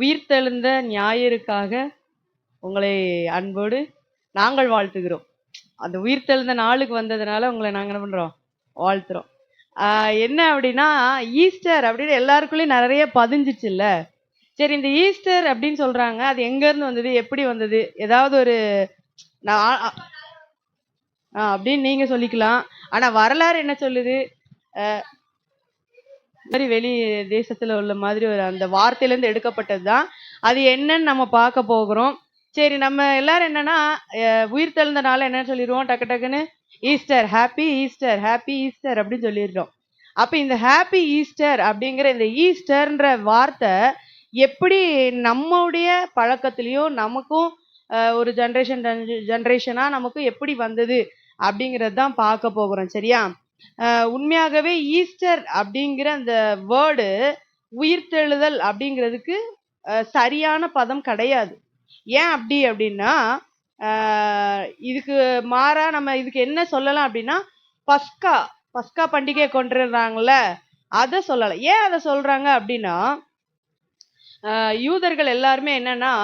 உயிர்த்தெழுந்த ஞாயிறுக்காக உங்களை அன்போடு நாங்கள் வாழ்த்துகிறோம். அந்த உயிர்த்தெழுந்த நாளுக்கு வந்ததுனால உங்களை நாங்கள் என்ன பண்ணுறோம் வாழ்த்துறோம். என்ன அப்படின்னா ஈஸ்டர் அப்படின்னு எல்லாருக்குள்ளேயும் நிறைய பதிஞ்சிச்சுல்ல? சரி இந்த ஈஸ்டர் அப்படின்னு சொல்கிறாங்க அது எங்கேருந்து வந்தது? எப்படி வந்தது? ஏதாவது ஒரு நான் அப்படின்னு நீங்கள் சொல்லிக்கலாம். ஆனால் வரலாறு என்ன சொல்லுது? மாதிரி வெளி தேசத்துல உள்ள மாதிரி ஒரு அந்த வார்த்தையில இருந்து எடுக்கப்பட்டது தான் அது என்னன்னு நம்ம பார்க்க போகிறோம். சரி நம்ம எல்லாரும் என்னன்னா உயிர் தெழுந்தனால என்ன சொல்லிடுவோம் டக்கு டக்குன்னு Easter happy Easter happy Easter அப்படின்னு சொல்லிடுறோம் அப்ப இந்த ஹாப்பி ஈஸ்டர் அப்படிங்கிற இந்த ஈஸ்டர்ன்ற வார்த்தை எப்படி நம்முடைய பழக்கத்திலையும் நமக்கும் ஒரு ஜென்ரேஷன் ஜென்ரேஷனாக நமக்கு எப்படி வந்தது அப்படிங்கிறது தான் பார்க்க போகிறோம் சரியா? உண்மையாகவே ஈஸ்டர் அப்படிங்கிற அந்த வேர்டு உயிர்த்தெழுதல் அப்படிங்கிறதுக்கு சரியான பதம் கிடையாது. ஏன் அப்படி அப்படின்னா இதுக்கு மாறா நம்ம இதுக்கு என்ன சொல்லலாம் அப்படின்னா பஸ்கா பஸ்கா பண்டிகை கொண்டுடுறாங்கல்ல அதை சொல்லலாம். ஏன் அதை சொல்றாங்க அப்படின்னா யூதர்கள் எல்லாருமே என்னன்னா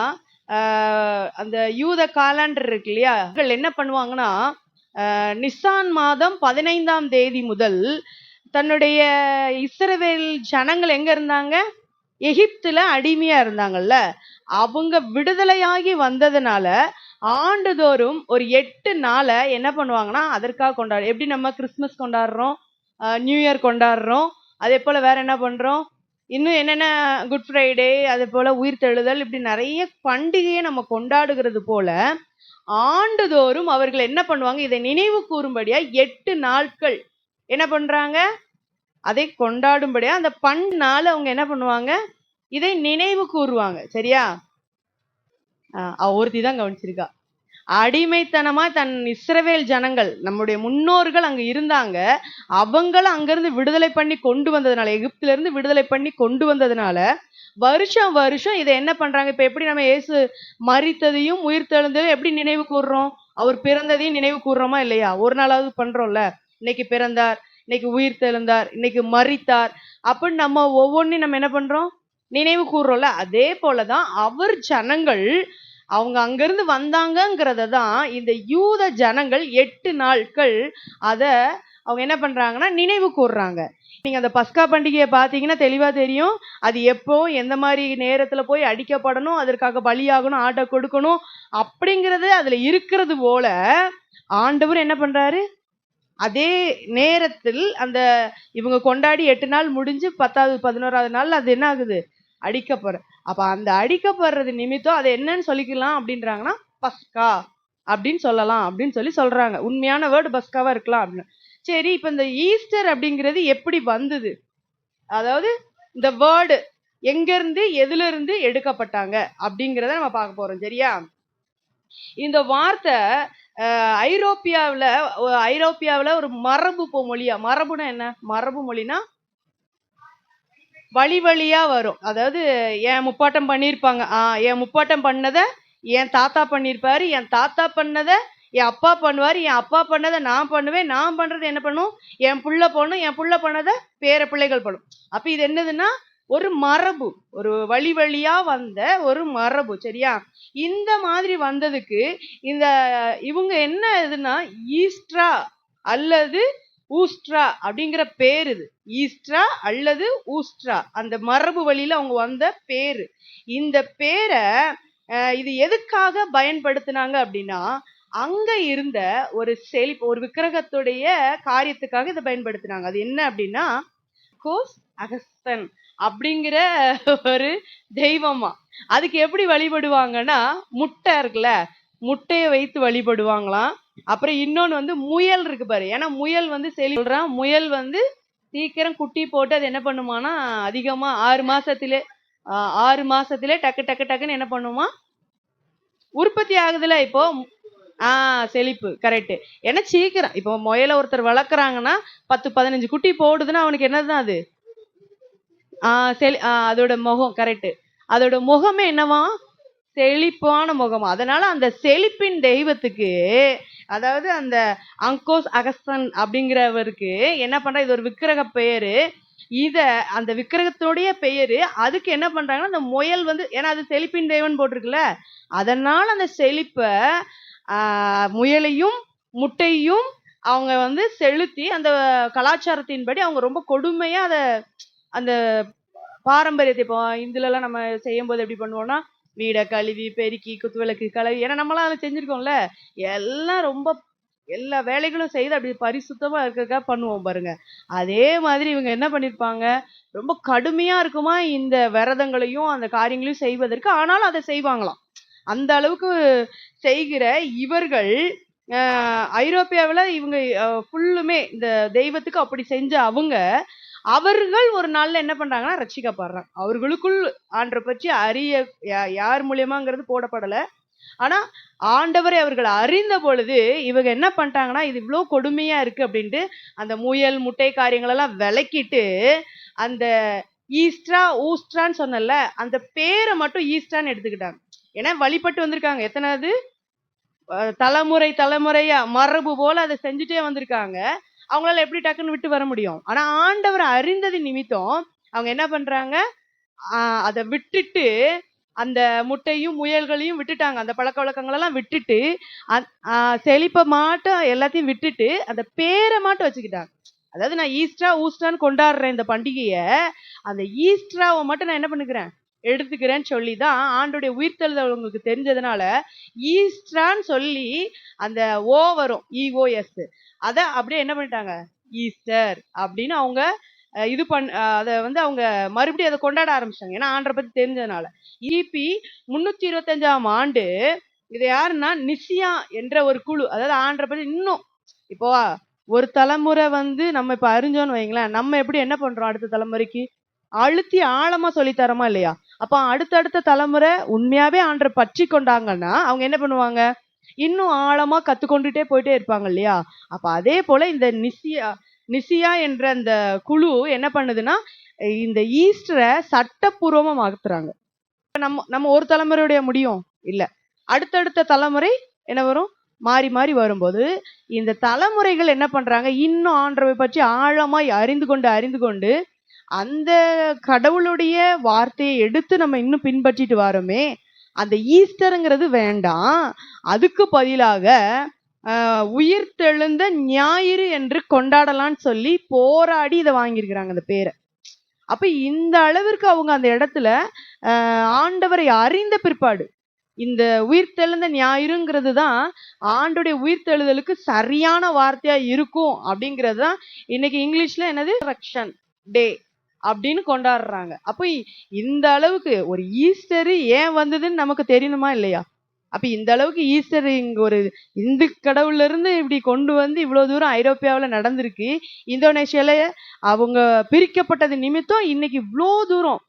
அந்த யூத காலண்டர் இருக்கு இல்லையா? என்ன பண்ணுவாங்கன்னா நிசான் மாதம் பதினைந்தாம் தேதி முதல் தன்னுடைய இஸ்ரவேல் ஜனங்கள் எங்க இருந்தாங்க? எகிப்துல அடிமையா இருந்தாங்கல்ல. அவங்க விடுதலையாகி வந்ததுனால ஆண்டுதோறும் ஒரு எட்டு நாளை என்ன பண்ணுவாங்கன்னா அதற்காக கொண்டாடு எப்படி நம்ம கிறிஸ்மஸ் கொண்டாடுறோம்? நியூ இயர் கொண்டாடுறோம். அதே போல வேற என்ன பண்றோம்? இன்னும் என்னென்ன குட் ஃப்ரைடே அதே போல தழுதல் இப்படி நிறைய பண்டிகையை நம்ம கொண்டாடுகிறது போல ஆண்டுதோறும் அவர்கள் என்ன பண்ணுவாங்க? இதை நினைவு கூறும்படியா எட்டு நாட்கள் என்ன பண்றாங்க? அதை கொண்டாடும்படியா அந்த பண்ணால அவங்க என்ன பண்ணுவாங்க? இதை நினைவு கூறுவாங்க. சரியா? அவ ஒருத்தி தான் கவனிச்சிருக்கா. அடிமைத்தனமா தன் இஸ்ரவேல் ஜனங்கள் நம்முடைய முன்னோர்கள் அங்க இருந்தாங்க. அவங்களும் அங்கிருந்து விடுதலை பண்ணி கொண்டு வந்ததுனால எகிப்துல இருந்து விடுதலை பண்ணி கொண்டு வந்ததுனால வருஷம் வருஷம் இதை என்ன பண்றாங்க? இப்ப எப்படி நம்ம இயேசு மறித்ததையும் உயிர் தெழுந்ததையும் எப்படி நினைவு கூறுறோம் அவர் பிறந்ததையும் நினைவு கூறுறோமா இல்லையா? ஒரு நாளாவது பண்றோம்ல. இன்னைக்கு பிறந்தார் இன்னைக்கு உயிர் தெழுந்தார் இன்னைக்கு மறித்தார் அப்படின்னு நம்ம ஒவ்வொன்றையும் நம்ம என்ன பண்றோம்? நினைவு கூறுறோம்ல அதே போலதான் அவர் ஜனங்கள் அவங்க அங்கிருந்து வந்தாங்கங்கிறத தான் இந்த யூத ஜனங்கள் எட்டு நாட்கள் அதை அவங்க என்ன பண்றாங்கன்னா நினைவு கூறுறாங்க நீங்கள் அந்த பஸ்கா பண்டிகையை பார்த்தீங்கன்னா தெளிவாக தெரியும். அது எப்போ எந்த மாதிரி நேரத்தில் போய் அடிக்கப்படணும் அதற்காக பலியாகணும் ஆட்டை கொடுக்கணும் அப்படிங்கிறது அதில் இருக்கிறது போல ஆண்டவர் என்ன பண்ணுறாரு அதே நேரத்தில் அந்த இவங்க கொண்டாடி எட்டு நாள் முடிஞ்சு பத்தாவது பதினோராவது நாள் அது என்ன ஆகுது? அடிக்கப்படுற அப்போ அந்த அடிக்கப்படுறது நிமித்தம் அதை என்னன்னு சொல்லிக்கலாம் அப்படின்றாங்கன்னா பஸ்கா அப்படின்னு சொல்லலாம் அப்படின்னு சொல்லி சொல்றாங்க. உண்மையான வேர்டு பஸ்காவா இருக்கலாம் அப்படின்னு. சரி இப்போ இந்த ஈஸ்டர் அப்படிங்கிறது எப்படி வந்தது? அதாவது இந்த வேர்டு எங்கேருந்து எதுல இருந்து எடுக்கப்பட்டாங்க அப்படிங்கிறத நம்ம பார்க்க போறோம். சரியா? இந்த வார்த்தை ஐரோப்பியாவில் ஐரோப்பியாவில் ஒரு மரபு மொழியா? மரபுனா என்ன? மரபு மொழினா வழி வழியா வரும். அதாவது என் முப்பாட்டம் பண்ணியிருப்பாங்க. ஆஹ் என் முப்பாட்டம் பண்ணதை என் தாத்தா பண்ணியிருப்பாரு. என் தாத்தா பண்ணதை என் அப்பா பண்ணுவார் என் அப்பா பண்ணதை நான் பண்ணுவேன் நான் பண்ணுறது என்ன பண்ணும்? என் பிள்ளை பண்ணும் என் பிள்ளை பண்ணதை பேர பிள்ளைகள் பண்ணும். அப்போ இது என்னதுன்னா ஒரு மரபு ஒரு வழி வழியா வந்த ஒரு மரபு சரியா? இந்த மாதிரி வந்ததுக்கு இந்த இவங்க என்ன இதுன்னா ஈஸ்ட்ரா அல்லது ஊஸ்ட்ரா அப்படிங்கிற பேர் இது. ஈஸ்ட்ரா அல்லது ஊஸ்ட்ரா அந்த மரபு வழியில அவங்க வந்த பேரு. இந்த பேரை இது எதுக்காக பயன்படுத்தினாங்க அப்படின்னா அங்க இருந்த ஒரு செழிப்பு ஒரு விக்கிரகத்துடைய காரியத்துக்காக இதை பயன்படுத்தினாங்க. அது என்ன அப்படின்னா கோஸ் அகஸ்தன் அப்படிங்கிற ஒரு தெய்வமா. அதுக்கு எப்படி வழிபடுவாங்கன்னா முட்டை இருக்குல்ல முட்டையை வைத்து வழிபடுவாங்களாம். அப்புறம் இன்னொன்னு வந்து முயல் இருக்கு பாரு. ஏன்னா முயல் வந்து செலி சொல்றான். முயல் வந்து சீக்கிரம் குட்டி போட்டு அது என்ன பண்ணுமானா அதிகமா ஆறு மாசத்திலே ஆறு மாசத்திலே டக்கு டக்கு டக்குன்னு என்ன பண்ணுமா? உற்பத்தி ஆகுதுல இப்போ. ஆ செழிப்பு கரெக்ட் ஏன்னா சீக்கிரம் இப்போ முயலை ஒருத்தர் வளர்க்குறாங்கன்னா பத்து பதினஞ்சு குட்டி போடுதுன்னா அவனுக்கு என்னதுதான் அது? ஆ செழி ஆ அதோட முகம் கரெக்ட் அதோட முகமே என்னவா? செழிப்பான முகம். அதனால அந்த செழிப்பின் தெய்வத்துக்கு அதாவது அந்த அங்கோஸ் அகஸ்தன் அப்படிங்கிறவருக்கு என்ன பண்ற? இது ஒரு விக்கிரக பெயரு. இத அந்த விக்கிரகத்தோடைய பெயரு அதுக்கு என்ன பண்றாங்கன்னா அந்த முயல் வந்து ஏன்னா அது செழிப்பின் தெய்வம் போட்டிருக்குல்ல அதனால அந்த செழிப்பை முயலையும் முட்டையும் அவங்க வந்து செலுத்தி அந்த கலாச்சாரத்தின்படி அவங்க ரொம்ப கொடுமையா அதை அந்த பாரம்பரியத்தை இப்போ இந்துல நம்ம செய்யும்போது எப்படி பண்ணுவோம்னா வீடை கழுவி பெருக்கி குத்துவிளக்கு கழுவி ஏன்னா நம்மளாம் அதை செஞ்சுருக்கோம்ல எல்லாம் ரொம்ப எல்லா வேலைகளும் செய்து அப்படி பரிசுத்தமாக இருக்கிறதுக்காக பண்ணுவோம் பாருங்க. அதே மாதிரி இவங்க என்ன பண்ணியிருப்பாங்க ரொம்ப கடுமையாக இருக்குமா இந்த விரதங்களையும் அந்த காரியங்களையும் செய்வதற்கு ஆனாலும் அதை செய்வாங்களாம். அந்த அளவுக்கு செய்கிற இவர்கள் ஐரோப்பியாவில் இவங்க ஃபுல்லுமே இந்த தெய்வத்துக்கு அப்படி செஞ்ச அவங்க அவர்கள் ஒரு நாள்ல என்ன பண்றாங்கன்னா ரட்சிக்கப்படுறாங்க. அவர்களுக்குள் ஆண்டரை பற்றி அறிய யா- யார் மூலியமாங்கிறது போடப்படலை. ஆனா ஆண்டவரை அவர்கள் அறிந்த பொழுது இவங்க என்ன பண்ணிட்டாங்கன்னா இது இவ்வளோ கொடுமையா இருக்கு அப்படின்ட்டு அந்த முயல் முட்டை காரியங்கள் எல்லாம் விலக்கிட்டு அந்த ஈஸ்ட்ரா ஊஸ்ட்ரான்னு சொன்னல அந்த பேரை மட்டும் ஈஸ்ட்ரான்னு எடுத்துக்கிட்டாங்க. ஏன்னா வழிபட்டு வந்திருக்காங்க. எத்தனாவது? தலைமுறை தலைமுறையா மரபு போல அதை செஞ்சுட்டே வந்திருக்காங்க. அவங்களால எப்படி டக்குன்னு விட்டு வர முடியும்? ஆனா ஆண்டவர் அறிந்தது நிமித்தம் அவங்க என்ன பண்றாங்க? ஆஹ் அதை விட்டுட்டு அந்த முட்டையும் முயல்களையும் விட்டுட்டாங்க. அந்த பழக்க வழக்கங்களெல்லாம் விட்டுட்டு அந்- செழிப்பை மாட்டும் எல்லாத்தையும் விட்டுட்டு அந்த பேரை மாட்டும் வச்சுக்கிட்டாங்க. அதாவது நான் ஈஸ்டரா ஊஸ்டான்னு கொண்டாடுறேன் இந்த பண்டிகையை. அந்த ஈஸ்டராவை மட்டும் நான் என்ன பண்ணுக்கிறேன்? எடுத்துக்கிறேன்னு சொல்லி தான் ஆண்டுடைய உயிர்த்தெழுதல் உங்களுக்கு தெரிஞ்சதுனால ஈஸ்டரான்னு சொல்லி அந்த ஓ வரும் இஓஎஸ் அதை அப்படியே என்ன பண்ணிட்டாங்க? ஈஸ்டர் அப்படின்னு அவங்க இது பண் அதை வந்து அவங்க மறுபடியும் அதை கொண்டாட ஆரம்பிச்சாங்க. ஏன்னா ஆண்டரை பத்தி தெரிஞ்சதுனால. இபி முன்னூத்தி இருபத்தஞ்சாம் ஆண்டு இது யாருன்னா? நிசியா என்ற ஒரு குழு. அதாவது ஆண்டரை பத்தி இன்னும் இப்போ ஒரு தலைமுறை வந்து நம்ம இப்ப அறிஞ்சோன்னு வைங்களேன் நம்ம எப்படி என்ன பண்றோம் அடுத்த தலைமுறைக்கு? அழுத்தி ஆழமா சொல்லித்தரமா இல்லையா? அப்போ அடுத்தடுத்த தலைமுறை உண்மையாவே ஆண்டரை பற்றி கொண்டாங்கன்னா அவங்க என்ன பண்ணுவாங்க? இன்னும் ஆழமா கத்துக்கொண்டுட்டே போயிட்டே இருப்பாங்க இல்லையா? அப்ப அதே போல இந்த நிசியா நிசியா என்ற அந்த குழு என்ன பண்ணுதுன்னா இந்த ஈஸ்டரை சட்டப்பூர்வமா மாத்துறாங்க. இப்போ நம்ம நம்ம ஒரு தலைமுறையுடைய முடியும். இல்ல. அடுத்தடுத்த தலைமுறை என்ன வரும்? மாறி மாறி வரும்போது இந்த தலைமுறைகள் என்ன பண்றாங்க? இன்னும் ஆண்டவை பற்றி ஆழமாய் அறிந்து கொண்டு அறிந்து கொண்டு அந்த கடவுளுடைய வார்த்தையை எடுத்து நம்ம இன்னும் பின்பற்றிட்டு வரோமே அந்த ஈஸ்டருங்கிறது வேண்டாம். அதுக்கு பதிலாக உயிர் உயிர்த்தெழுந்த ஞாயிறு என்று கொண்டாடலாம்னு சொல்லி போராடி இதை வாங்கியிருக்கிறாங்க அந்த பேரை. அப்ப இந்த அளவிற்கு அவங்க அந்த இடத்துல ஆண்டவரை அறிந்த பிற்பாடு இந்த உயிர்த்தெழுந்த ஞாயிறுங்கிறது தான் ஆண்டுடைய உயிர்த்தெழுதலுக்கு சரியான வார்த்தையா இருக்கும் அப்படிங்கிறது தான் இன்னைக்கு இங்கிலீஷ்ல என்னது? ரக்ஷன் டே அப்படின்னு கொண்டாடுறாங்க. அப்போ இந்த அளவுக்கு ஒரு ஈஸ்டர் ஏன் வந்ததுன்னு நமக்கு தெரியணுமா இல்லையா? அப்ப இந்த அளவுக்கு ஈஸ்டர் இங்க ஒரு இந்து கடவுள்ல இருந்து இப்படி கொண்டு வந்து இவ்வளவு தூரம் ஐரோப்பியாவில் நடந்திருக்கு. இந்தோனேஷியால அவங்க பிரிக்கப்பட்டது நிமித்தம் இன்னைக்கு இவ்வளோ தூரம்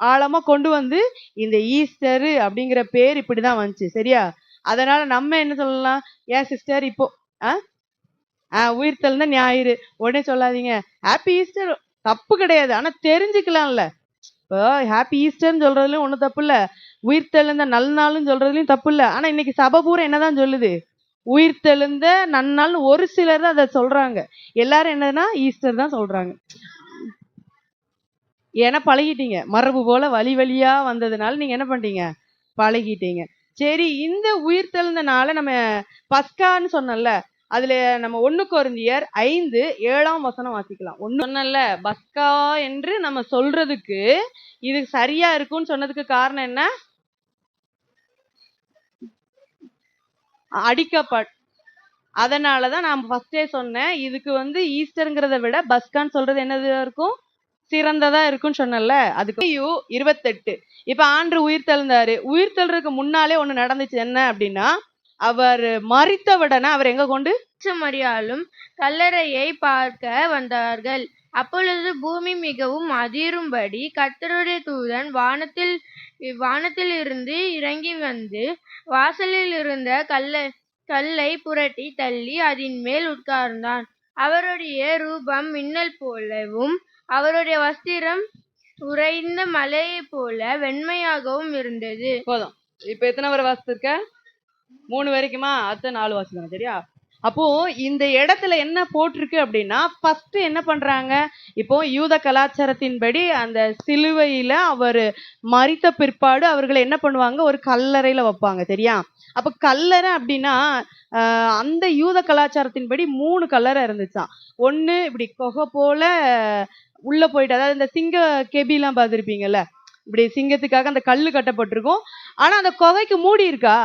ஆழமா கொண்டு வந்து இந்த ஈஸ்டர் அப்படிங்கிற பேர் இப்படிதான் வந்துச்சு. சரியா? அதனால நம்ம என்ன சொல்லலாம்? ஏன் சிஸ்டர் இப்போ ஆ? ஆ தான் ஞாயிறு. உடனே சொல்லாதீங்க. Happy Easter. தப்பு கிடையாது. ஆனா தெரிஞ்சுக்கலாம்ல. இப்போ ஹாப்பி ஈஸ்டர்னு சொல்றதுலயும் ஒன்றும் தப்பு இல்லை உயிர் தெழுந்த நல்நாள்னு சொல்றதுலயும் தப்பு இல்லை ஆனா இன்னைக்கு சபை பூரா என்னதான் சொல்லுது? உயிர்த்தெழுந்த நன்னாள்னு ஒரு சிலர் தான் அதை சொல்றாங்க. எல்லாரும் என்னன்னா ஈஸ்டர் தான் சொல்றாங்க. ஏன்னா பழகிட்டீங்க. மரபு போல வழி வழியா வந்ததுனால நீங்க என்ன பண்ணிட்டீங்க? பழகிட்டீங்க. சரி இந்த உயிர்த்தெழுந்த நாளை நம்ம பஸ்கான்னு சொன்னோம்ல அதுல நம்ம ஒன்னு குறைஞ்சியர் ஐந்து ஏழாம் வசனம் வாசிக்கலாம். ஒன்னு சொன்னல பஸ்கா என்று நம்ம சொல்றதுக்கு இது சரியா இருக்கும்னு சொன்னதுக்கு காரணம் என்ன? அடிக்கப்பட் அதனாலதான் நான் ஃபர்ஸ்டே சொன்னேன் இதுக்கு வந்து ஈஸ்டர்ங்கிறத விட பஸ்கான்னு சொல்றது என்னது இருக்கும்? சிறந்ததா இருக்கும்னு சொன்னேன்ல அதுக்கு யூ இருபத்தெட்டு. இப்ப ஆண்டு உயிர் தெழுந்தாரு. உயிர் தெழுறதுக்கு முன்னாலே ஒண்ணு நடந்துச்சு என்ன அப்படின்னா அவர் மறித்தவுடனே அவர் எங்க கொண்டு? மரியாளும் கல்லறையை பார்க்க வந்தார்கள். அப்பொழுது பூமி மிகவும் அதிரும்படி கர்த்தருடைய தூதன் வானத்தில் வானத்தில் இருந்து இறங்கி வந்து வாசலில் இருந்த கல்ல கல்லை புரட்டி தள்ளி அதன் மேல் உட்கார்ந்தான். அவருடைய ரூபம் மின்னல் போலவும் அவருடைய வஸ்திரம் உறைந்த மலையைப் போல வெண்மையாகவும் இருந்தது. போதும். இப்ப எத்தனை வரை வாசிச்சிருக்க? மூணு வரைக்குமா? அடுத்த நாலு வாசிக்கணும் சரியா? அப்போ இந்த இடத்துல என்ன போட்டிருக்கு அப்படின்னா ஃபர்ஸ்ட் என்ன பண்றாங்க? இப்போ யூத கலாச்சாரத்தின்படி அந்த சிலுவையில அவர் மறித்த பிற்பாடு அவர்களை என்ன பண்ணுவாங்க? ஒரு கல்லறையில வைப்பாங்க சரியா? அப்ப கல்லறை அப்படின்னா அந்த யூத கலாச்சாரத்தின்படி மூணு கல்லறை இருந்துச்சாம். ஒண்ணு இப்படி கொகை போல உள்ள போயிட்டு அதாவது இந்த சிங்க கெபிலாம் பார்த்துருப்பீங்கல்ல? இப்படி சிங்கத்துக்காக அந்த கல் கட்டப்பட்டிருக்கும். ஆனா அந்த குகைக்கு மூடி இருக்கா?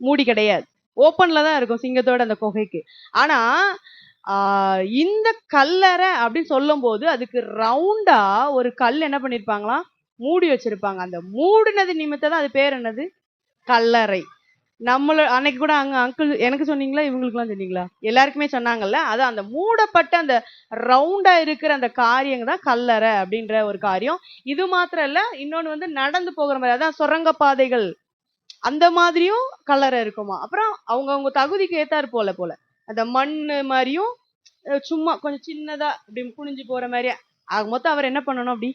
மூடி கிடையாது. ஓப்பன்ல தான் இருக்கும் சிங்கத்தோட அந்த குகைக்கு. ஆனா இந்த கல்லறை அப்படின்னு சொல்லும்போது அதுக்கு ரவுண்டா ஒரு கல் என்ன பண்ணிருப்பாங்களாம் மூடி வச்சிருப்பாங்க. அந்த மூடினது நிமித்தம் தான் அது பேர் என்னது? கல்லறை. நம்மள அன்னைக்கு கூட அங்க அங்கிள் எனக்கு சொன்னீங்களா? இவங்களுக்குலாம் சொன்னீங்களா? எல்லாருக்குமே சொன்னாங்கல்ல? அது அந்த மூடப்பட்ட அந்த ரவுண்டா இருக்கிற அந்த காரியங்க தான் கல்லறை அப்படின்ற ஒரு காரியம். இது மாத்திரம் இல்ல இன்னொன்னு வந்து நடந்து போகிற மாதிரி. அதான் சுரங்க பாதைகள். அந்த மாதிரியும் கலரை இருக்குமா? அப்புறம் அவங்க அவங்க தகுதிக்கு ஏத்தாரு போல போல. அந்த மண் மாதிரியும் சும்மா கொஞ்சம் சின்னதா அப்படி குனிஞ்சு போற மாதிரி ஆக மொத்தம் அவர் என்ன பண்ணணும் அப்படி?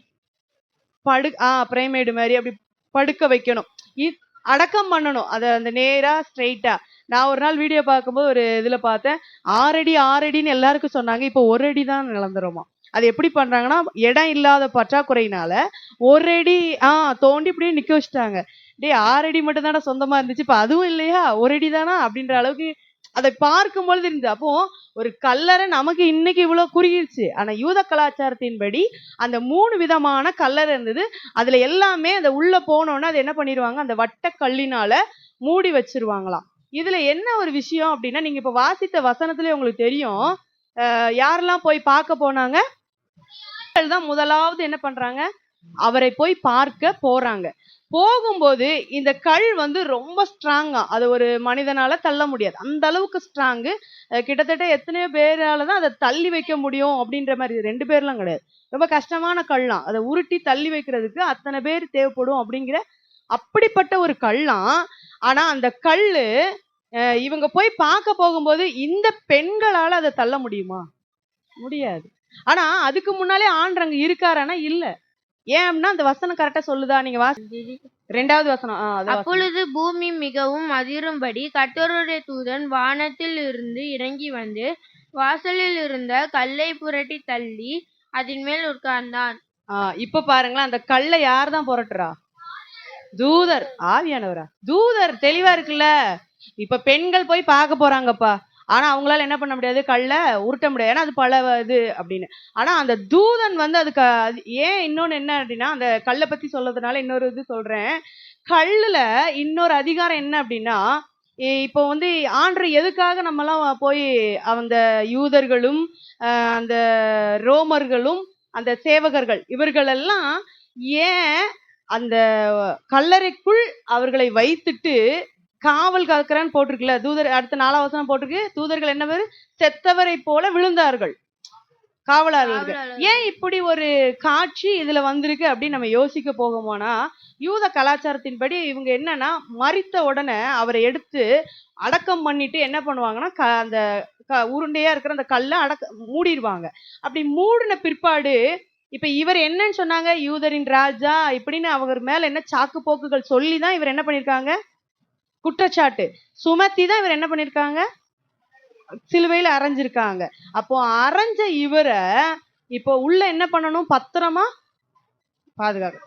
படு ஆ பிரேமேடு மாதிரி அப்படி படுக்க வைக்கணும். இ- அடக்கம் பண்ணணும். அதை அந்த நேரா ஸ்ட்ரைட்டா நான் ஒரு நாள் வீடியோ பார்க்கும்போது ஒரு இதுல பார்த்தேன். ஆறடி ஆறடின்னு எல்லாருக்கும் சொன்னாங்க. இப்போ ஒரு அடி தான் நிலந்துருமா அது எப்படி பண்றாங்கன்னா இடம் இல்லாத பற்றாக்குறையினால ஒரு அடி ஆ தோண்டி இப்படியே நிக்க வச்சுட்டாங்க. டேய் ஆறடி மட்டும் தானே சொந்தமா இருந்துச்சு. இப்ப அதுவும் இல்லையா? ஒரு அடி தானா? அப்படின்ற அளவுக்கு அதை பார்க்கும் பொழுது இருந்துச்சு அப்போ ஒரு கல்லறை நமக்கு இன்னைக்கு இவ்வளவு குறியிருச்சு ஆனா யூத கலாச்சாரத்தின்படி அந்த மூணு விதமான கல்லறை இருந்தது. அதுல எல்லாமே அந்த உள்ள போனோன்னா அது என்ன பண்ணிடுவாங்க அந்த வட்ட கல்லினால மூடி வச்சிருவாங்களாம். இதுல என்ன ஒரு விஷயம் அப்படின்னா நீங்க இப்ப வாசித்த வசனத்திலே உங்களுக்கு தெரியும். யாரெல்லாம் போய் பார்க்க போனாங்க? தான் முதலாவது என்ன பண்றாங்க? அவரை போய் பார்க்க போறாங்க. போகும்போது இந்த கல் வந்து ரொம்ப ஸ்ட்ராங்கா அது ஒரு மனிதனால தள்ள முடியாது. அந்த அளவுக்கு ஸ்ட்ராங்கு கிட்டத்தட்ட எத்தனையோ பேரால தான் அதை தள்ளி வைக்க முடியும் அப்படின்ற மாதிரி ரெண்டு பேர்லாம் கிடையாது. ரொம்ப கஷ்டமான கல்லாம். அதை உருட்டி தள்ளி வைக்கிறதுக்கு அத்தனை பேர் தேவைப்படும் அப்படிங்கிற அப்படிப்பட்ட ஒரு கல்லாம். ஆனா அந்த கல்லு இவங்க போய் பார்க்க போகும்போது இந்த பெண்களால அதை தள்ள முடியுமா? முடியாது. ஆனா அதுக்கு முன்னாலே ஆண்டவங்க அங்க இருக்காரானா இல்ல. ஏன் அப்படின்னா அந்த வசனம் கரெக்டா சொல்லுதா? நீங்க வாசி ரெண்டாவது வசனம். அப்பொழுது பூமி மிகவும் அதிரும்படி கர்த்தருடைய தூதன் வானத்தில் இருந்து இறங்கி வந்து வாசலில் இருந்த கல்லை புரட்டி தள்ளி அதன் மேல் உட்கார்ந்தான். இப்ப பாருங்களேன் அந்த கல்லை யார் தான் புரட்டுறா? தூதர் ஆவியானவரா? தூதர் தெளிவா இருக்குல்ல? இப்ப பெண்கள் போய் பார்க்க போறாங்கப்பா. ஆனா அவங்களால என்ன பண்ண முடியாது? கல்ல உருட்ட முடியாது. ஏன்னா அது பல இது அப்படின்னு. ஆனா அந்த தூதன் வந்து அதுக்கு அது ஏன் இன்னொன்னு என்ன அப்படின்னா அந்த கல்லை பத்தி சொல்றதுனால இன்னொரு இது சொல்றேன். கல்லுல இன்னொரு அதிகாரம் என்ன அப்படின்னா இப்போ வந்து ஆண்டு எதுக்காக நம்மலாம் போய் அந்த யூதர்களும் அந்த ரோமர்களும் அந்த சேவகர்கள் இவர்களெல்லாம் ஏன் அந்த கல்லறைக்குள் அவர்களை வைத்துட்டு காவல் காக்கிறேன்னு போட்டிருக்குல்ல தூதர் அடுத்த நாலாம் வசனம் போட்டிருக்கு. தூதர்கள் என்ன பேரு? செத்தவரை போல விழுந்தார்கள். காவலாளர்கள். ஏன் இப்படி ஒரு காட்சி இதுல வந்திருக்கு அப்படின்னு நம்ம யோசிக்க போகுமோனா யூத கலாச்சாரத்தின்படி இவங்க என்னன்னா மரித்த உடனே அவரை எடுத்து அடக்கம் பண்ணிட்டு என்ன பண்ணுவாங்கன்னா க- அந்த உருண்டையா இருக்கிற அந்த கல்லை அடக்க மூடிடுவாங்க. அப்படி மூடின பிற்பாடு இப்ப இவர் என்னன்னு சொன்னாங்க? யூதரின் ராஜா இப்படின்னு அவர் மேல என்ன சாக்கு போக்குகள் சொல்லி தான் இவர் என்ன பண்ணிருக்காங்க? குற்றச்சாட்டு. சுமத்தி தான் இவர் என்ன பண்ணிருக்காங்க? சிலுவையில அரைஞ்சிருக்காங்க. அப்போ அரைஞ்ச இவரை இப்போ உள்ள என்ன பண்ணணும்? பத்திரமா பாதுகாக்க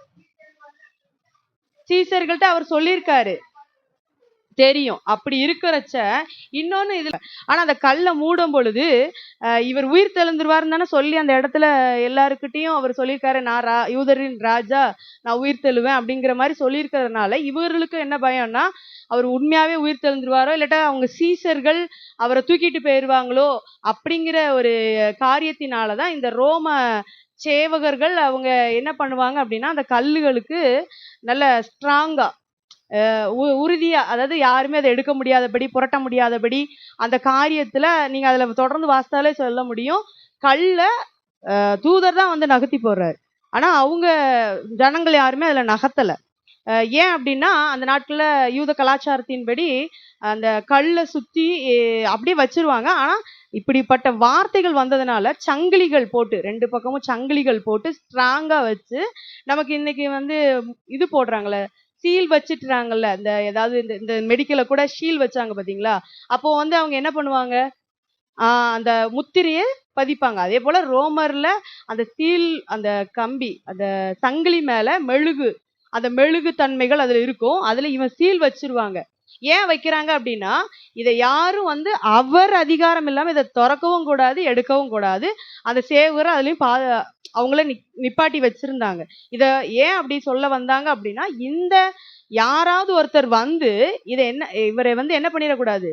சீசர்கள்ட்ட அவர் சொல்லியிருக்காரு. தெரியும். அப்படி இருக்கிறச்ச இன்னொன்னு இதுல ஆனா அந்த கல்லை மூடும் பொழுது இவர் உயிர் தெழுந்துருவாருன்னு தானே சொல்லி அந்த இடத்துல எல்லாருக்கிட்டையும் அவர் சொல்லியிருக்காரு நான் ரா யூதரின் ராஜா நான் உயிர் தெழுவேன் அப்படிங்கிற மாதிரி சொல்லியிருக்கிறதுனால இவர்களுக்கு என்ன பயம்னா அவர் உண்மையாவே உயிர் தெழுந்துருவாரோ இல்லாட்டா அவங்க சீசர்கள் அவரை தூக்கிட்டு போயிடுவாங்களோ அப்படிங்கிற ஒரு காரியத்தினாலதான் இந்த ரோம சேவகர்கள் அவங்க என்ன பண்ணுவாங்க அப்படின்னா அந்த கல்லுகளுக்கு நல்ல ஸ்ட்ராங்கா உறுதியா அதாவது யாருமே அதை எடுக்க முடியாதபடி புரட்ட முடியாதபடி அந்த காரியத்துல நீங்க அதுல தொடர்ந்து வாசித்தாலே சொல்ல முடியும். கல்ல தூதர் தான் வந்து நகர்த்தி போடுறாரு. ஆனா அவங்க ஜனங்கள் யாருமே அதுல நகர்த்தல. ஏன் அப்படின்னா அந்த நாட்கள்ல யூத கலாச்சாரத்தின்படி அந்த கல்லை சுத்தி அப்படியே வச்சிருவாங்க. ஆனா இப்படிப்பட்ட வார்த்தைகள் வந்ததுனால சங்கிலிகள் போட்டு ரெண்டு பக்கமும் சங்கிலிகள் போட்டு ஸ்ட்ராங்கா வச்சு நமக்கு இன்னைக்கு வந்து இது போடுறாங்களே சீல் வச்சுட்டுறாங்கல்ல இந்த ஏதாவது இந்த இந்த மெடிக்கல்ல கூட ஷீல் வச்சாங்க பாத்தீங்களா? அப்போ வந்து அவங்க என்ன பண்ணுவாங்க? ஆஹ் அந்த முத்திரையை பதிப்பாங்க. அதே போல ரோமர்ல அந்த சீல் அந்த கம்பி அந்த சங்கிலி மேல மெழுகு அந்த மெழுகு தன்மைகள் அதுல இருக்கும். அதுல இவன் சீல் வச்சிருவாங்க. ஏன் வைக்கிறாங்க அப்படின்னா இதை யாரும் வந்து அவர் அதிகாரம் இல்லாமல் இதை திறக்கவும் கூடாது எடுக்கவும் கூடாது. அந்த சேவரை அதுலேயும் பா அவங்கள நி- நிப்பாட்டி வச்சிருந்தாங்க. இதை ஏன் அப்படி சொல்ல வந்தாங்க அப்படின்னா இந்த யாராவது ஒருத்தர் வந்து இதை என்ன இவரை வந்து என்ன பண்ணிடக்கூடாது?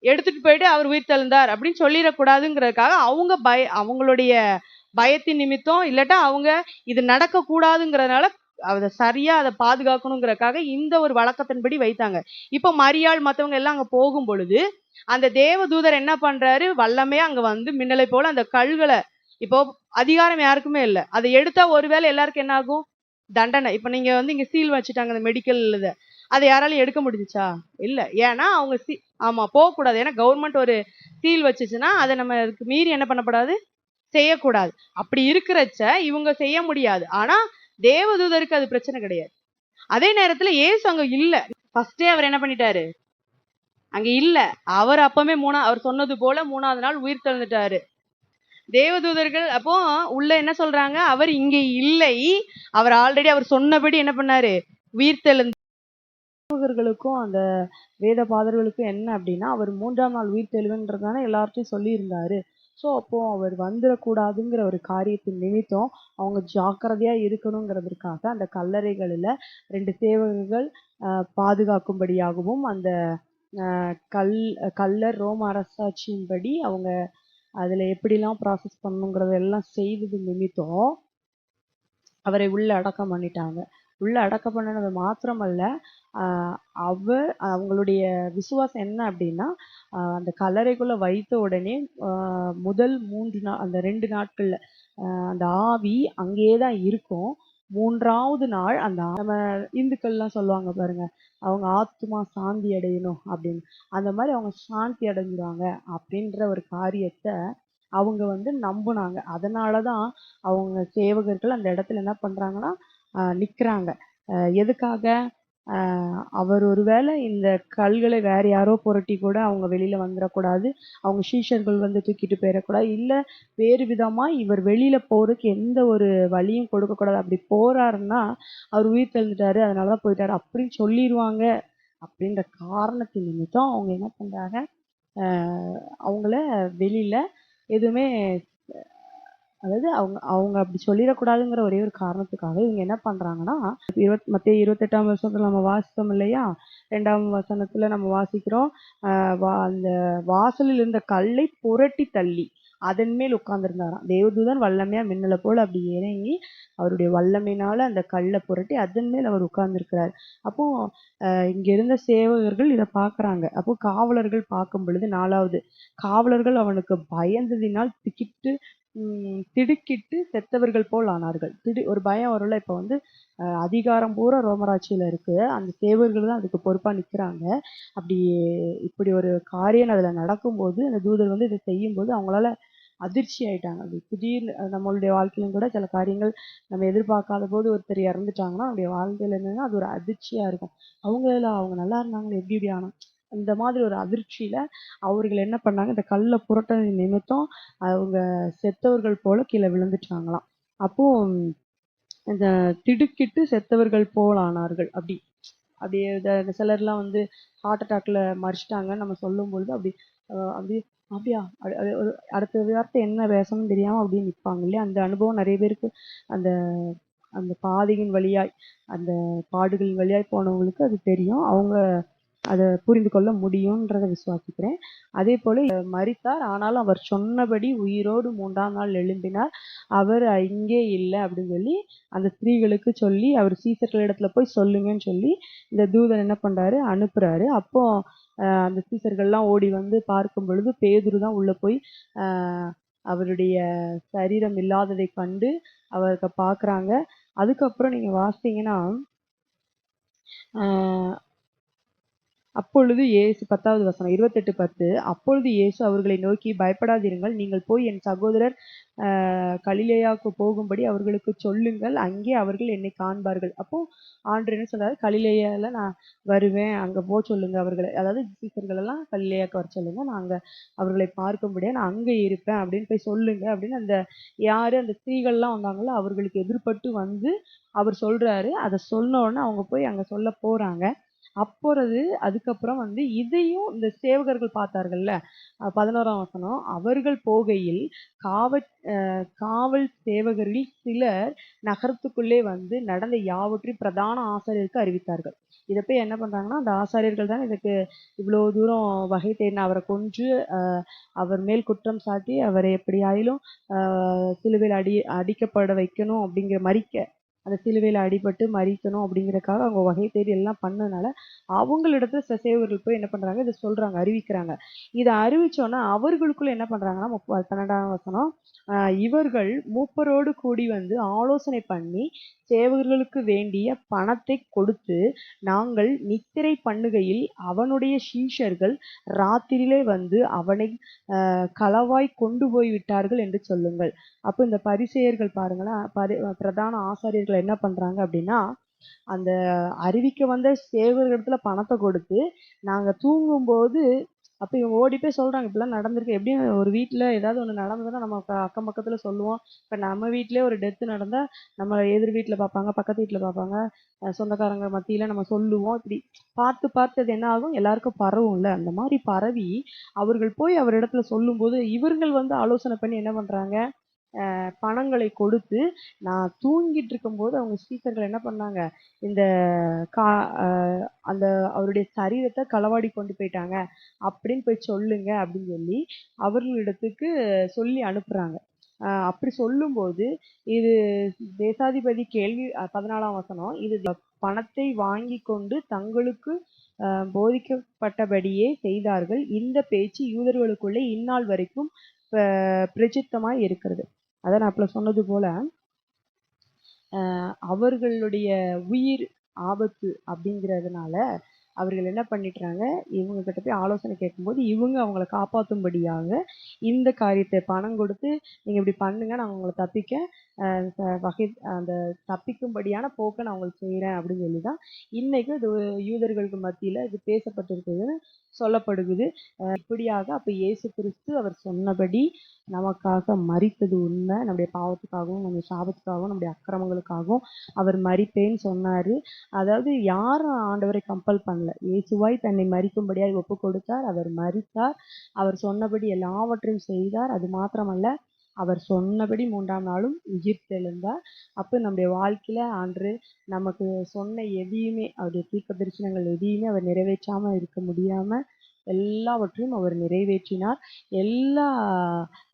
எடுத்துட்டு போயிட்டு அவர் உயிர் தெழுந்தார் அப்படின்னு சொல்லிடக்கூடாதுங்கிறதுக்காக அவங்க பய அவங்களுடைய பயத்தின் நிமித்தம் இல்லாட்டா அவங்க இது நடக்கக்கூடாதுங்கிறதுனால அதை சரியா அதை பாதுகாக்கணுங்கிறதுக்காக இந்த ஒரு வழக்கத்தின்படி வைத்தாங்க. இப்போ மரியாள் மற்றவங்க எல்லாம் அங்கே போகும் பொழுது அந்த தேவதூதர் என்ன பண்றாரு? வல்லமே அங்க வந்து மின்னலை போல அந்த கல்களை இப்போ அதிகாரம் யாருக்குமே இல்லை. அதை எடுத்தா ஒருவேளை எல்லாருக்கும் என்ன ஆகும்? தண்டனை. இப்போ நீங்க வந்து இங்க சீல் வச்சுட்டாங்க அந்த மெடிக்கல் இதை. அதை யாராலையும் எடுக்க முடிஞ்சிச்சா? இல்லை. ஏன்னா அவங்க சீ ஆமாம் போகக்கூடாது. ஏன்னா கவர்மெண்ட் ஒரு சீல் வச்சுச்சுன்னா அதை நம்ம அதுக்கு மீறி என்ன பண்ணக்கூடாது? செய்யக்கூடாது. அப்படி இருக்கிறச்ச இவங்க செய்ய முடியாது. ஆனால் தேவதூதருக்கு அது பிரச்சனை கிடையாது. அதே நேரத்துல ஏசு அங்க இல்ல. ஃபர்ஸ்டே அவர் என்ன பண்ணிட்டாரு? அங்க இல்ல. அவர் அப்பமே மூணா அவர் சொன்னது போல மூணாவது நாள் உயிர் தழுந்துட்டாரு. தேவதூதர்கள் அப்போ உள்ள என்ன சொல்றாங்க? அவர் இங்க இல்லை. அவர் ஆல்ரெடி அவர் சொன்னபடி என்ன பண்ணாரு? உயிர் தெழுந்த தேவதூதர்களுக்கும் அந்த வேத பாதர்களுக்கும் என்ன அப்படின்னா அவர் மூன்றாம் நாள் உயிர் தெளிவுன்றதான எல்லார்ட்டையும் சொல்லியிருந்தாரு. ஸோ அப்போ அவர் வந்துடக்கூடாதுங்கிற ஒரு காரியத்தின் நிமித்தம் அவங்க ஜாக்கிரதையா இருக்கணுங்கிறதுக்காக அந்த கல்லறைகளில் ரெண்டு சேவகர்கள் பாதுகாக்கும்படியாகவும் அந்த கல் கல்லர் ரோம அரசாட்சியின்படி அவங்க அதில் எப்படிலாம் ப்ராசஸ் பண்ணுங்கிறதெல்லாம் செய்தது நிமித்தம் அவரை உள்ள அடக்கம் பண்ணிட்டாங்க. உள்ள அடக்கம் பண்ணினது மாத்திரமல்ல. அவ அவங்களுடைய விசுவாசம் என்ன அப்படின்னா அந்த கல்லறைக்குள்ள வைத்த உடனே முதல் மூன்று நாள் அந்த ரெண்டு நாட்கள்ல அந்த ஆவி அங்கேயே தான் இருக்கும். மூன்றாவது நாள் அந்த நம்ம இந்துக்கள்லாம் சொல்லுவாங்க பாருங்க அவங்க ஆத்மா சாந்தி அடையணும் அப்படின்னு. அந்த மாதிரி அவங்க சாந்தி அடைஞ்சிருவாங்க அப்படின்ற ஒரு காரியத்தை அவங்க வந்து நம்புனாங்க. அதனாலதான் அவங்க சேவகர்கள் அந்த இடத்துல என்ன பண்றாங்கன்னா நிற்கிறாங்க எதுக்காக? அவர் ஒருவேளை இந்த கல்களை வேற யாரோ புரட்டி கூட அவங்க வெளியில வந்துடக்கூடாது அவங்க சீஷர்கள் வந்து தூக்கிட்டு போயிடக்கூடாது இல்லை வேறு விதமாக இவர் வெளியில போறதுக்கு எந்த ஒரு வழியும் கொடுக்கக்கூடாது. அப்படி போறாருன்னா அவர் உயிர் தெழுந்துட்டாரு அதனாலதான் போயிட்டாரு. அப்படின்னு சொல்லிடுவாங்க அப்படின்ற காரணத்தின் நிமித்தம் அவங்க என்ன பண்ணுறாங்க அவங்கள வெளியில எதுவுமே அதாவது அவங்க அவங்க அப்படி சொல்லிடக்கூடாதுங்கிற ஒரே ஒரு காரணத்துக்காக இவங்க என்ன பண்றாங்கன்னா இருபத் மத்திய இருபத்தெட்டாம் வருஷத்துல நம்ம வாசித்தோம் இல்லையா? ரெண்டாம் வசனத்துல நம்ம வாசிக்கிறோம் வா- அந்த வாசலில் இருந்த கல்லை புரட்டி தள்ளி அதன் மேல் உட்கார்ந்துருந்தாராம். தேவதூதன் வல்லமையா மின்னலை போல அப்படி இறங்கி அவருடைய வல்லமையினால அந்த கல்லை புரட்டி அதன் மேல் அவர் உட்கார்ந்துருக்கிறார். அப்போ இங்க இருந்த சேவகர்கள் இதை பார்க்குறாங்க. அப்போ காவலர்கள் பார்க்கும் பொழுது நாலாவது காவலர்கள் அவனுக்கு பயந்ததினால் திக்கிட்டு திடுக்கிட்டு செத்தவர்கள் போல் ஆனார்கள். திடு ஒரு பயம் வரும்ல இப்போ வந்து அதிகாரம் பூரா ரோமராட்சியில் இருக்குது அந்த சேவர்கள் தான் அதுக்கு பொறுப்பாக நிற்கிறாங்க அப்படி இப்படி ஒரு காரியம் அதில் நடக்கும்போது அந்த தூதர் வந்து இதை செய்யும்போது அவங்களால அதிர்ச்சி ஆயிட்டாங்க. அப்படி திடீர்னு நம்மளுடைய வாழ்க்கையிலும் கூட சில காரியங்கள் நம்ம எதிர்பார்க்காத போது ஒருத்தர் இறந்துட்டாங்கன்னா அவங்களுடைய வாழ்க்கையில் என்னன்னா அது ஒரு அதிர்ச்சியாக இருக்கும். அவங்கள அவங்க நல்லா இருந்தாங்களே எப்படி இப்படி ஆனோம் இந்த மாதிரி ஒரு அதிர்ச்சியில அவர்கள் என்ன பண்ணாங்க? இந்த கல்லை புரட்டது நிமித்தம் அவங்க செத்தவர்கள் போல கீழே விழுந்துட்டாங்களாம். அப்போ இந்த திடுக்கிட்டு செத்தவர்கள் போலானார்கள் அப்படி அப்படியே இந்த- இந்த சிலர்லாம் வந்து ஹார்ட் அட்டாக்ல மறிச்சிட்டாங்கன்னு நம்ம சொல்லும் பொழுது அப்படி அப்படி அப்படியா? ஒரு அடுத்த வார்த்தை என்ன பேசணும்னு தெரியாம அப்படியே நிற்பாங்க இல்லையா? அந்த அனுபவம் நிறைய பேருக்கு அந்த அந்த பாதையின் வழியாய் அந்த பாடுகளின் வழியாய் போனவங்களுக்கு அது தெரியும். அவங்க அதை புரிந்து கொள்ள முடியுன்றதை விசுவாசிக்கிறேன். அதே போல மறித்தார் ஆனாலும் அவர் சொன்னபடி உயிரோடு மூன்றாம் நாள் எழும்பினார். அவர் இங்கே இல்லை அப்படின்னு சொல்லி அந்த ஸ்திரீகளுக்கு சொல்லி அவர் சீசர்கள் இடத்துல போய் சொல்லுங்கன்னு சொல்லி இந்த தூதன் என்ன பண்றாரு? அனுப்புறாரு. அப்போ அந்த சீசர்கள்லாம் ஓடி வந்து பார்க்கும் பொழுது பேதுரு தான் உள்ள போய் அவருடைய சரீரம் இல்லாததை கண்டு அவருக்கு பார்க்குறாங்க. அதுக்கப்புறம் நீங்கள் வாசிங்கன்னா அப்பொழுது இயேசு பத்தாவது வசனம் இருபத்தெட்டு பத்து அப்பொழுது இயேசு அவர்களை நோக்கி பயப்படாதிருங்கள் நீங்கள் போய் என் சகோதரர் கலிலேயாவுக்கு போகும்படி அவர்களுக்கு சொல்லுங்கள் அங்கே அவர்கள் என்னை காண்பார்கள். அப்போ ஆண்டு என்ன சொல்றாரு? கலிலேயால நான் வருவேன் அங்க போக சொல்லுங்க அவர்களை. அதாவது சீசர்கள் எல்லாம் கலிலேயாக்கு வர சொல்லுங்க நான் அங்க அவர்களை பார்க்கும்படியா நான் அங்கே இருப்பேன் அப்படின்னு போய் சொல்லுங்க அப்படின்னு அந்த யாரு அந்த ஸ்திரீகள்லாம் வந்தாங்களோ அவர்களுக்கு எதிர்பட்டு வந்து அவர் சொல்றாரு. அதை சொன்ன உடனே அவங்க போய் அங்க சொல்ல போறாங்க. அப்பொழுது அதுக்கப்புறம் வந்து இதையும் இந்த சேவகர்கள் பார்த்தார்கள்ல. பதினோராம் வசனம் அவர்கள் போகையில் காவ காவல் சேவகரில் சிலர் நகரத்துக்குள்ளே வந்து நடந்த யாவற்றையும் பிரதான ஆசாரியருக்கு அறிவித்தார்கள். இதை போய் என்ன பண்றாங்கன்னா அந்த ஆசாரியர்கள் தான் இதுக்கு இவ்வளோ தூரம் வகை தேடின அவரை கொன்று அவர் மேல் குற்றம் சாட்டி அவரை எப்படியாயிலும் சிலுவையில் அடி அடிக்கப்பட வைக்கணும் அப்படிங்கிற மறிக்க அந்த சிலுவையில் அடிபட்டு மறிக்கணும் அப்படிங்கிறக்காக அவங்க வகை தேடி எல்லாம் பண்ணனால அவங்களிடத்துல சசேவர்கள் போய் என்ன பண்ணுறாங்க இதை சொல்கிறாங்க அறிவிக்கிறாங்க. இதை அறிவிச்சோன்னா அவர்களுக்குள்ள என்ன பண்ணுறாங்கன்னா முப்ப- பன்னெண்டாம் வசனம் இவர்கள் மூப்பரோடு கூடி வந்து ஆலோசனை பண்ணி சேவகர்களுக்கு வேண்டிய பணத்தை கொடுத்து நாங்கள் நித்திரை பண்ணுகையில் அவனுடைய சீஷர்கள் ராத்திரியிலே வந்து அவனை களவாய் கொண்டு போய் விட்டார்கள் என்று சொல்லுங்கள். அப்போ இந்த பரிசெயர்கள் பாருங்களேன் பரி பிரதான ஆசாரியர்கள் என்ன பண்ணுறாங்க அப்படின்னா அந்த அறிவிக்க வந்த சேவகர்களிடத்துல பணத்தை கொடுத்து நாங்கள் தூங்கும்போது அப்போ இவங்க ஓடி போய் சொல்கிறாங்க இப்படிலாம் நடந்திருக்கு. எப்படியும் ஒரு வீட்டில் ஏதாவது ஒன்று நடந்ததுன்னா நம்ம அக்கம் பக்கத்தில் சொல்லுவோம். இப்போ நம்ம வீட்டிலே ஒரு டெத்து நடந்தால் நம்ம எதிர் வீட்டில் பார்ப்பாங்க பக்கத்து வீட்டில் பார்ப்பாங்க. சொந்தக்காரங்க மத்தியில் நம்ம சொல்லுவோம். இப்படி பார்த்து பார்த்து அது என்ன ஆகும்? எல்லாருக்கும் பரவும்ல. அந்த மாதிரி பரவி அவர்கள் போய் அவர் இடத்துல சொல்லும்போது இவர்கள் வந்து ஆலோசனை பண்ணி என்ன பண்ணுறாங்க பணங்களை கொடுத்து நான் தூங்கிட்டு இருக்கும்போது அவங்க ஸ்பீக்கர்கள் என்ன பண்ணாங்க? இந்த கா அந்த அவருடைய சரீரத்தை களவாடி கொண்டு போயிட்டாங்க. அப்படின்னு போய் சொல்லுங்க அப்படின்னு சொல்லி அவர்களிடத்துக்கு சொல்லி அனுப்புறாங்க. அப்படி சொல்லும்போது இது தேசாதிபதி கேள்வி பதினாலாம் வசனம் இது பணத்தை வாங்கி கொண்டு தங்களுக்கு போதிக்கப்பட்டபடியே செய்தார்கள். இந்த பேச்சு யூதர்களுக்குள்ளே இந்நாள் வரைக்கும் ப- பிரசித்தமாய் இருக்கிறது. அதான் நான் அப்பல சொன்னது போல அவர்களுடைய உயிர் ஆபத்து அப்படிங்கிறதுனால அவர்கள் என்ன பண்ணிட்டுறாங்க இவங்க கிட்ட போய் ஆலோசனை கேட்கும்போது இவங்க அவங்கள காப்பாற்றும்படியாக இந்த காரியத்தை பணம் கொடுத்து நீங்கள் இப்படி பண்ணுங்க நான் உங்களை தப்பிக்க வகை அந்த தப்பிக்கும்படியான போக்கை நான் உங்களுக்கு செய்கிறேன் அப்படின்னு சொல்லி தான் இன்றைக்கு இது யூதர்களுக்கு மத்தியில் இது பேசப்பட்டிருக்குதுன்னு சொல்லப்படுகிறது இப்படியாக அப்போ இயேசு கிறிஸ்து அவர் சொன்னபடி நமக்காக மறித்தது உண்மை. நம்முடைய பாவத்துக்காகவும் நம்முடைய சாபத்துக்காகவும் நம்முடைய அக்கிரமங்களுக்காகவும் அவர் மறிப்பேன்னு சொன்னார். அதாவது யாரும் ஆண்டவரை கம்பல் பண்ணல? இயேசுவாய் தன்னை மறிக்கும்படியாக ஒப்பு கொடுத்தார் அவர் மறித்தார் அவர் சொன்னபடி எல்லாவற்றையும் செய்தார். அது மாத்திரமல்ல அவர் சொன்னபடி மூன்றாம் நாளும் உயிர் தெழுந்தார் அப்போ நம்முடைய வாழ்க்கையில அன்று நமக்கு சொன்ன எதையுமே அவருடைய தீர்க்க தரிசனங்கள் எதையுமே அவர் நிறைவேற்றாம இருக்க முடியாம எல்லாவற்றையும் அவர் நிறைவேற்றினார். எல்லா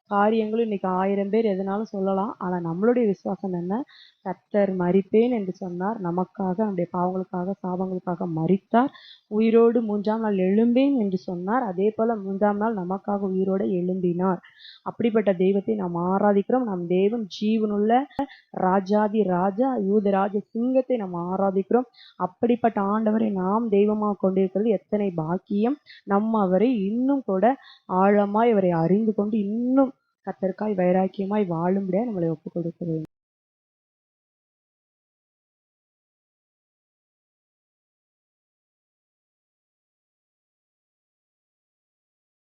காரியங்களும் இன்னைக்கு ஆயிரம் பேர் எதனாலும் சொல்லலாம். ஆனா நம்மளுடைய விசுவாசம் என்ன? கர்த்தர் மறிப்பேன் என்று சொன்னார். நமக்காக நம்முடைய பாவங்களுக்காக சாபங்களுக்காக மறித்தார் உயிரோடு மூன்றாம் நாள் எழும்பேன் என்று சொன்னார். அதே போல மூன்றாம் நாள் நமக்காக உயிரோடு எழும்பினார். அப்படிப்பட்ட தெய்வத்தை நாம் ஆராதிக்கிறோம். நம் தேவன் ஜீவனுள்ள ராஜாதி ராஜா யூதராஜ சிங்கத்தை நாம் ஆராதிக்கிறோம். அப்படிப்பட்ட ஆண்டவரை நாம் தெய்வமாக கொண்டிருக்கிறது எத்தனை பாக்கியம். நம்ம அவரை இன்னும் கூட ஆழமாய் அவரை அறிந்து கொண்டு இன்னும் கத்தருக்காய் வைராக்கியமாய் வாழும்படியா நம்மளை ஒப்புக் கொடுக்க வேண்டும்.